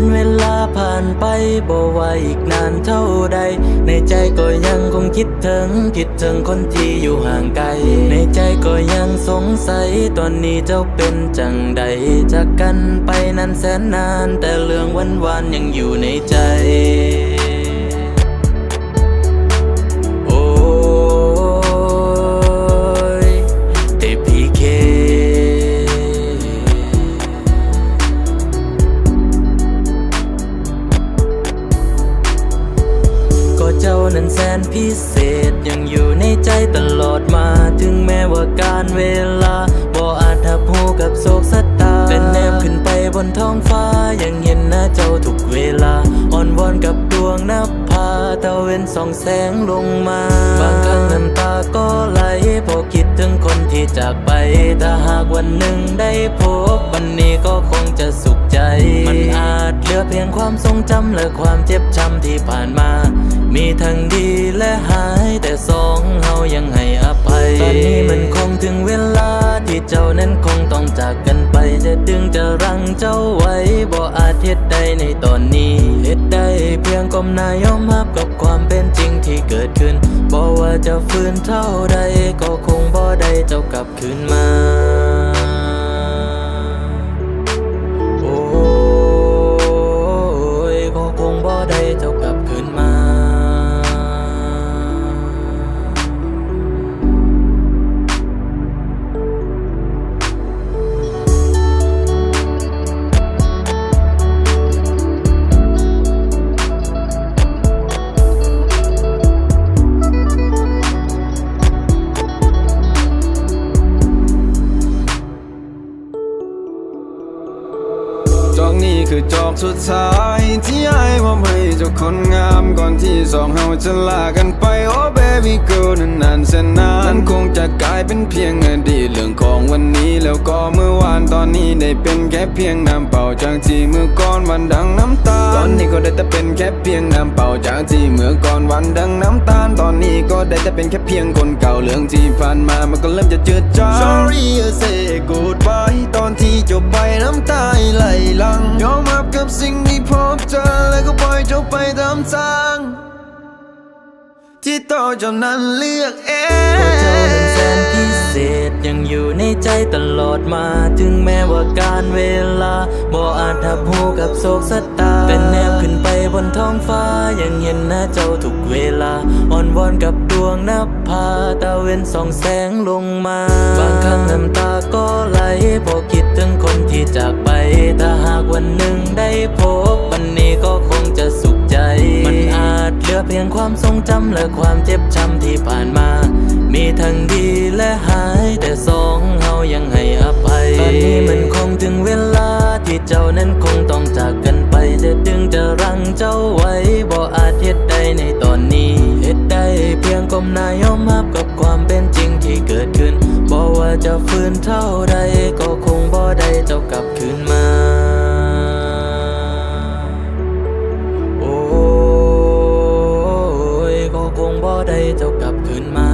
วันเวลาผ่านไปบ่ว่าอีกนานเท่าใด ในใจก็ยังคงคิดถึง คิดถึงคนที่อยู่ห่างไกล ในใจก็ยังสงสัย ตอนนี้เจ้าเป็นจังใด จากกันไปนานแสนนาน แต่เรื่องวันวานยังอยู่ในใจ แสนพิเศษ ยังอยู่ในใจตลอดมา ถึงแม้ว่าการเวลาบ่อาจทับหูกับโศกสตาแต่แนมขึ้นไปบนท้องฟ้า ยังเห็นหน้าเจ้าทุกเวลา อ่อนวอนกับดวงนภาตะเว้นส่องแสงลงมา บางครั้งน้ำตาก็ไหลเพอคิดถึงคนที่จากไป ถ้าหากวันหนึ่งได้พบ วันนี้ก็คงจะสุขใจ มันอาจเหลือเพียงความทรงจำและความเจ็บช้ำที่ผ่านมา มีทั้งดีและหายแต่สองเฮายังให้อภัย ตอนนี้มันคงถึงเวลาที่เจ้านั้นคงต้องจากกันไป จะดึงจะรั้งเจ้าไว้บ่อาจเฮ็ดได้ในตอนนี้เฮ็ดได้เพียงก้มหน้ายอมรับกับความเป็นจริงที่เกิดขึ้นบอกว่าจะฟื้นเท่าใดก็คงบ่ได้เจ้ากลับคืนมา คือจอกสุดท้ายที่ไอ้มอบให้เจ้าคนงามก่อนที่สองเฮาจะลากันไปโอ้ baby girl นั้นนานแสนนามันคงจะกลายเป็นเพียงอดีตเรื่องของวันนี้แล้วก็เมื่อวานตอนนี้ได้เป็นแค่เพียงน้ำเปล่าจากที่เมื่อก่อนวันดังน้ำตาลตอนนี้ก็ได้แต่เป็นแค่เพียงน้ำเปล่าจากที่เมื่อก่อนวันดังน้ำตาลตอนนี้ก็ได้แต่เป็นแค่เพียงคนเก่าเรื่องที่ผ่านมามันก็เริ่มจะจืดจาง Sorry I say goodbye ตอนที่จบไปน้ำตาไหลลัง กับสิ่งที่พบเจอแล้วก็ปล่อยจบไปตามทาง ที่ต่อเจ้านั้นเลือกเอก็เจ้านั้นแสนพิเศษยังอยู่ในใจตลอดมา ถึงแม้ว่าการเวลาบ่อาจทับหูกับโศกสตาแต่แนบขึ้นไปบนท้องฟ้า ยังเห็นหน้าเจ้าทุกเวลาอ่อนวอนกับดวงนภาตะเว้นส่องแสงลงมา บางครั้งน้ำตาก็ไหลพอคิดถึงคนที่จากไป ความทรงจำและความเจ็บช้ำที่ผ่านมา มีทั้งดีและหาย แต่สองเฮายังให้อภัยตอนนี้มันคงถึงเวลาที่เจ้านั้นคงต้องจากกันไปจะดึงจะรังเจ้าไว้บ่อาจเฮ็ดได้ในตอนนี้เฮ็ดได้เพียงก้มหน้าย ได้เจ้ากลับคืนมา